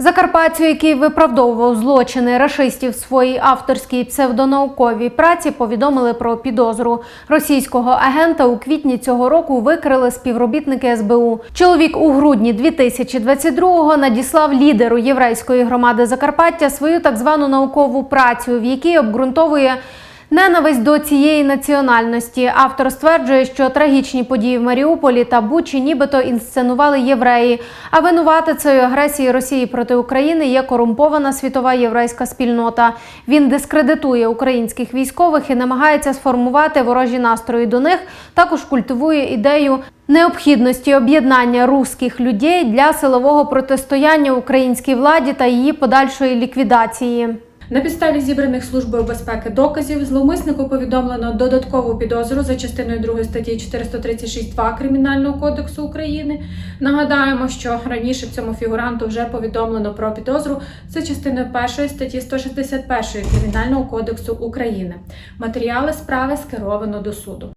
Закарпатцю, який виправдовував злочини рашистів своїй авторській псевдонауковій праці, повідомили про підозру. Російського агента у квітні цього року викрили співробітники СБУ. Чоловік у грудні 2022-го надіслав лідеру єврейської громади Закарпаття свою так звану наукову працю, в якій обґрунтовує. Ненависть до цієї національності автор стверджує, що трагічні події в Маріуполі та Бучі нібито інсценували євреї. А винуватицею агресії Росії проти України є корумпована світова єврейська спільнота. Він дискредитує українських військових і намагається сформувати ворожі настрої до них. Також культивує ідею необхідності об'єднання русських людей для силового протистояння українській владі та її подальшої ліквідації. На підставі зібраних службою безпеки доказів зловмиснику повідомлено додаткову підозру за частиною 2 статті 436.2 Кримінального кодексу України. Нагадаємо, що раніше цьому фігуранту вже повідомлено про підозру за частиною 1 статті 161 Кримінального кодексу України. Матеріали справи скеровано до суду.